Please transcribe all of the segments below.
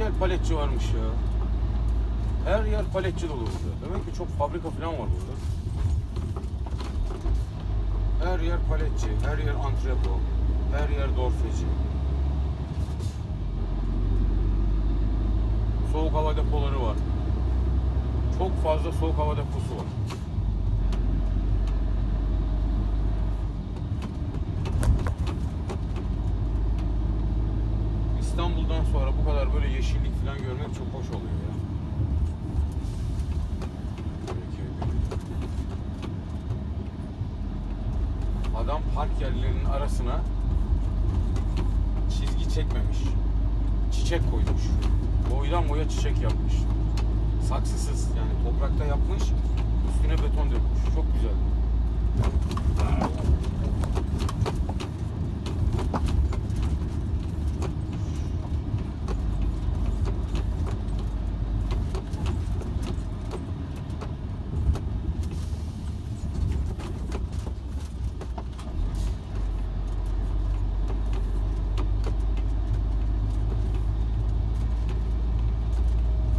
el paletçi varmış ya. Her yer paletçi dolu burada. Demek ki çok fabrika falan var burada. Her yer paletçi, her yer antrepo, her yer dorfeci. Soğuk hava depoları var. Çok fazla soğuk hava deposu var. Sonra bu kadar böyle yeşillik falan görmek çok hoş oluyor ya. Adam park yerlerinin arasına çizgi çekmemiş. Çiçek koymuş. Boydan boya çiçek yapmış. Saksısız yani toprakta yapmış. Üstüne beton dökmüş. Çok güzel.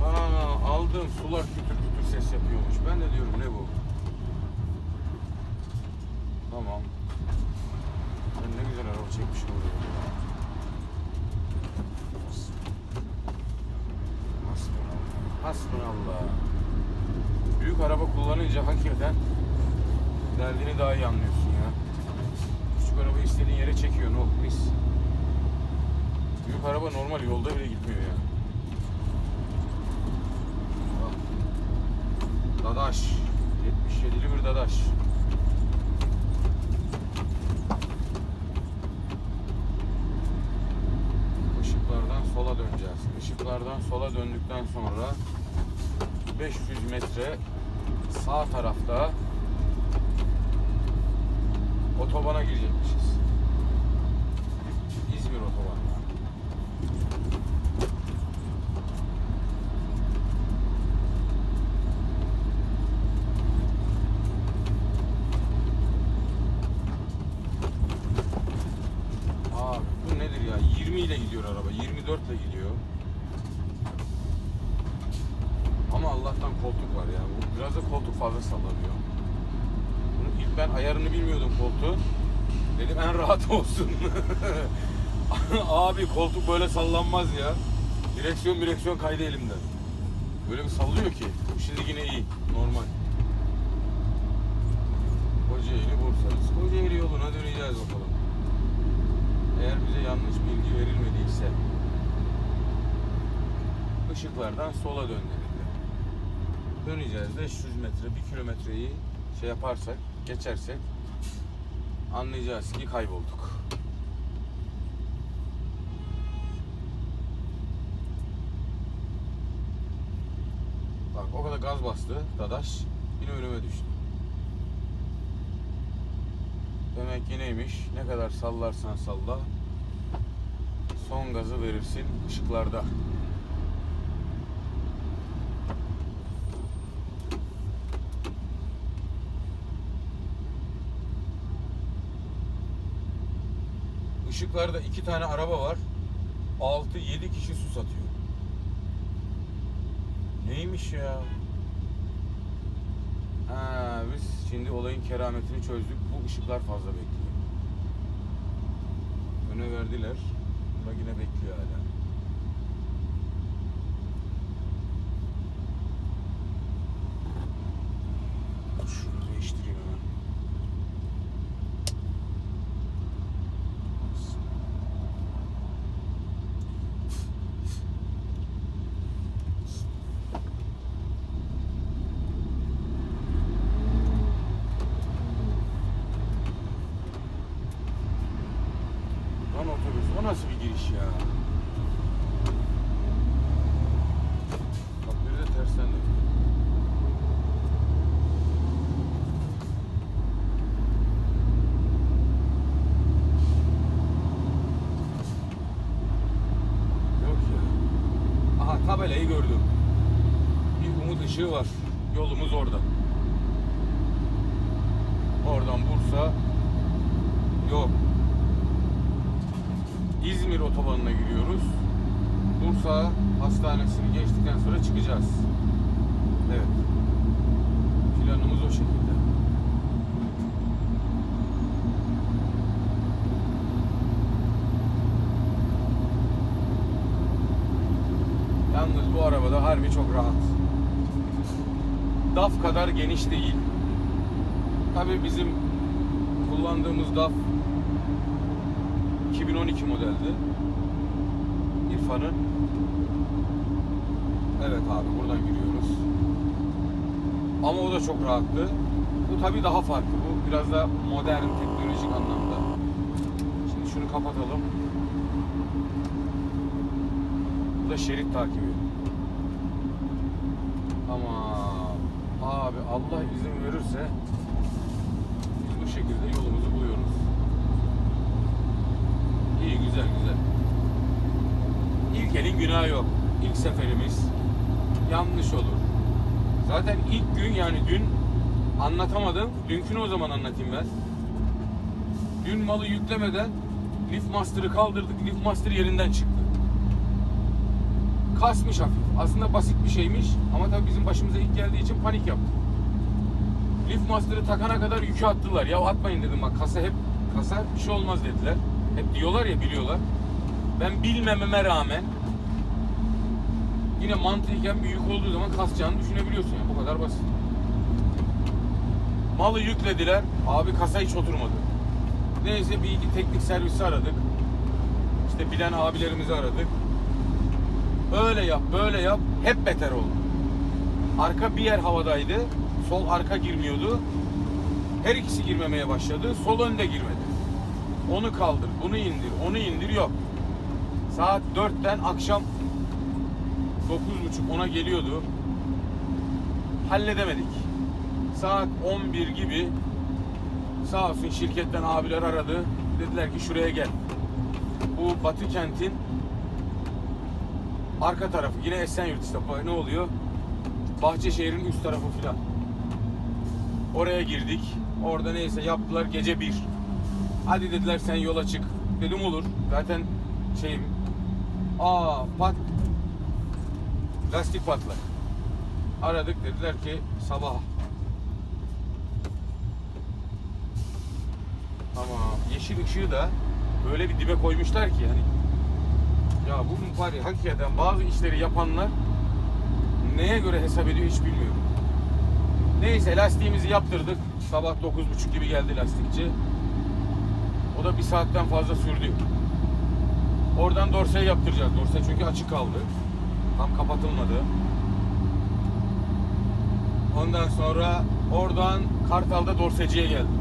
Aa, aldığım sular kütür kütür ses yapıyormuş. Ben de diyorum ne bu? Tamam. Ben ne güzel araba çekmişim oraya. Hasbunallah. Hasbunallah. Büyük araba kullanınca hakikaten derdini daha iyi anlıyorsun ya. Küçük araba istediğin yere çekiyor. No, mis. Büyük araba normal yolda bile gitmiyor ya. Dadaş. 77'li bir Dadaş. Işıklardan sola döneceğiz. Işıklardan sola döndükten sonra 500 metre sağ tarafta otobana girecekmişiz. İzmir otobanı. Abi bu nedir ya? 20 ile gidiyor araba. 24 ile gidiyor. Ama Allah'tan koltuk var ya. Biraz da koltuk fazla sallanıyor. Bunu ilk ben ayarını bilmiyordum koltuğu. Dedim en rahat olsun. Abi koltuk böyle sallanmaz ya. Direksiyon direksiyon kaydı elimden. Böyle bir sallıyor ki. Şimdi yine iyi. Normal. Kocaeli Bursa. Kocaeli yoluna döneceğiz verilmediyse ışıklardan sola dön denildi. Döneceğiz 500 metre, 1 kilometreyi şey yaparsak, geçersek anlayacağız ki kaybolduk. Bak o kadar gaz bastı Dadaş yine önüme düştü. Demek ki neymiş? Ne kadar sallarsan salla son gazı verirsin ışıklarda. Işıklarda iki tane araba var. 6-7 kişi su satıyor. Neymiş ya? Ha, biz şimdi olayın kerametini çözdük. Bu ışıklar fazla bekliyor. Öne verdiler. Bak yine bekliyor hala. Şunu değiştireyim hemen. O nasıl bir giriş ya? Bak biri de tersten döndü. Yok ya. Aha tabelayı gördüm. Bir umut ışığı var. Yolumuz orada. Oradan Bursa yok. İzmir otobanına giriyoruz. Bursa hastanesini geçtikten sonra çıkacağız. Evet. Planımız o şekilde. Yalnız bu arabada harbi çok rahat. DAF kadar geniş değil. Tabii bizim kullandığımız DAF 2012 modeldi. İrfan'ın. Evet abi buradan giriyoruz. Ama o da çok rahattı. Bu tabii daha farklı. Bu biraz da modern teknolojik anlamda. Şimdi şunu kapatalım. Bu da şerit takibi. Ama abi Allah izin verirse biz bu şekilde yolumuzu buluyoruz. İyi güzel güzel. İlk elin günahı yok. İlk seferimiz yanlış olur. Zaten ilk gün yani dün anlatamadım. Dünkünü o zaman anlatayım ben. Dün malı yüklemeden Lift Master'ı kaldırdık. Lift Master yerinden çıktı. Kasmış hafif. Aslında basit bir şeymiş ama tabii bizim başımıza ilk geldiği için panik yaptık. Lift Master'ı takana kadar yükü attılar. Ya atmayın dedim bak kasa hep kasa bir şey olmaz dediler. Hep diyorlar ya biliyorlar. Ben bilmememe rağmen yine mantıken bir yük olduğu zaman kasacağını düşünebiliyorsun yani. Bu kadar basit. Malı yüklediler. Abi kasa hiç oturmadı. Neyse bir iki teknik servisi aradık. İşte bilen abilerimizi aradık. Öyle yap, böyle yap. Hep beter oldu. Arka bir yer havadaydı. Sol arka girmiyordu. Her ikisi girmemeye başladı. Sol önde girmedi. Onu kaldır, bunu indir, onu indir yok. Saat 4'ten akşam 9.30 ona geliyordu. Halledemedik. Saat 11 gibi sağ olsun şirketten abiler aradı. Dediler ki şuraya gel. Bu Batı kentin arka tarafı. Yine Esenyurt işte. Ne oluyor? Bahçeşehir'in üst tarafı filan. Oraya girdik. Orada neyse yaptılar gece bir. Hadi dediler sen yola çık. Dedim olur. Zaten şeyim. Aa pat. Lastik patlak. Aradık dediler ki sabah. Tamam. Yeşil ışığı da böyle bir dibe koymuşlar ki yani. Ya bu var ya hakikaten bazı işleri yapanlar neye göre hesap ediyor hiç bilmiyorum. Neyse lastiğimizi yaptırdık. Sabah 9.30 gibi geldi lastikçi. O da bir saatten fazla sürdü. Oradan dorseyi yaptıracağız. Dorse çünkü açık kaldı. Tam kapatılmadı. Ondan sonra oradan Kartal'da dorseciye geldim.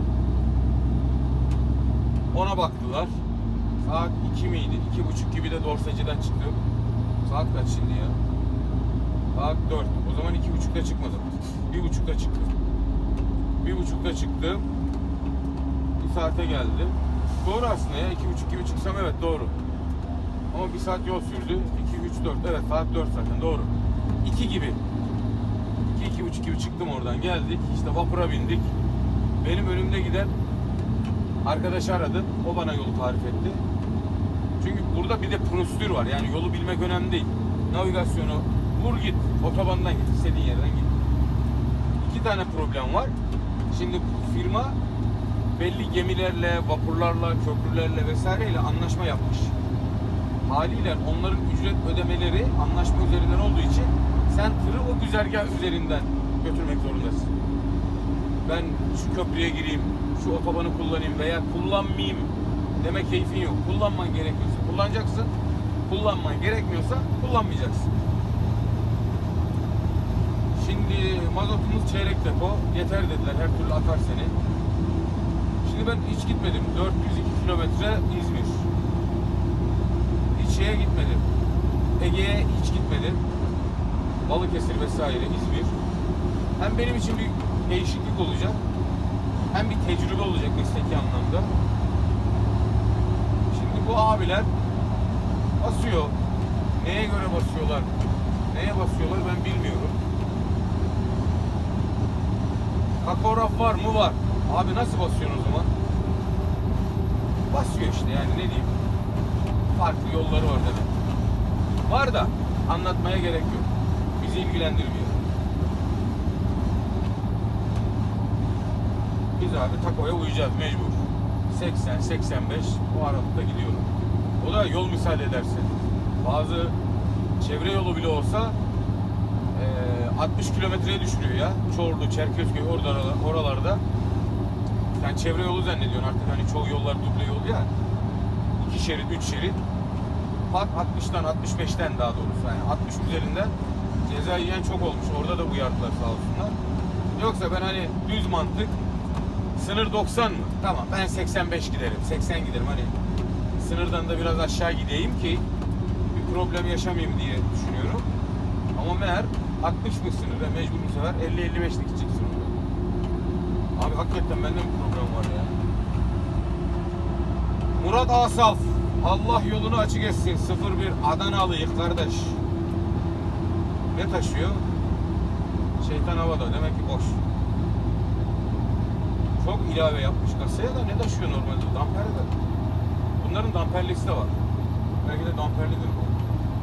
Ona baktılar. Saat 2 miydi? 2.30 gibi de dorseciden çıktım. Saat kaç şimdi ya? Saat 4. O zaman 2.30'da çıkmadım. 1.30'da çıktım. 1.30'da çıktım. Bir saate geldim. Doğru aslında ya. 2.30 gibi çıksam evet doğru. Ama bir saat yol sürdü. 2, 3, 4. Evet saat 4 zaten doğru. 2 gibi. 2, 2.30 gibi çıktım oradan. Geldik. İşte vapura bindik. Benim önümde giden arkadaşı aradım. O bana yolu tarif etti. Çünkü burada bir de prosedür var. Yani yolu bilmek önemli değil. Navigasyonu vur git. Otobandan git. istediğin yerden git. İki tane problem var. Şimdi firma belli gemilerle, vapurlarla, köprülerle vesaireyle anlaşma yapmış. Haliyle onların ücret ödemeleri anlaşma üzerinden olduğu için sen tırı o güzergah üzerinden götürmek zorundasın. Ben şu köprüye gireyim, şu otobanı kullanayım veya kullanmayayım deme keyfin yok. Kullanman gerekiyorsa kullanacaksın. Kullanman gerekmiyorsa kullanmayacaksın. Şimdi mazotumuz çeyrek depo. Yeter dediler. Her türlü atar seni. Şimdi ben hiç gitmedim. 402 kilometre İzmir. şeye gitmedim. Ege'ye hiç gitmedim. Balıkesir vesaire, İzmir. Hem benim için bir değişiklik olacak. Hem bir tecrübe olacak mesleki anlamda. Şimdi bu abiler basıyor. Neye göre basıyorlar? Neye basıyorlar ben bilmiyorum. Takograf var mı? Var. Abi nasıl basıyorsun o zaman? Basıyor işte yani ne diyeyim. Farklı yolları var demek. Var da anlatmaya gerek yok. Bizi ilgilendirmiyor. Biz abi takoya uyacağız mecbur. 80, 85 bu aralıkta gidiyorum. O da yol müsaade ederse. Bazı çevre yolu bile olsa eee, 60 kilometreye düşürüyor ya. Çorlu, Çerkezköy orada oralarda. Sen çevre yolu zannediyorsun artık hani çoğu yollar duble yol ya. İki şerit, üç şerit. Park 60'tan 65'ten daha doğrusu yani 60 üzerinden ceza yiyen çok olmuş. Orada da uyardılar sağ olsunlar. Yoksa ben hani düz mantık sınır 90 mı? Tamam ben 85 giderim. 80 giderim hani sınırdan da biraz aşağı gideyim ki bir problem yaşamayayım diye düşünüyorum. Ama meğer 60 mı sınırda mecbur bu sefer 50-55'lik çıksın orada. Abi hakikaten bende bir problem var ya. Murat Asaf. Allah yolunu açık etsin. 01 Adanalıyık kardeş. Ne taşıyor? Şeytan havada. Demek ki boş. Çok ilave yapmış kasaya da ne taşıyor normalde? Damper de. Bunların damperlisi de var. Belki de damperlidir bu.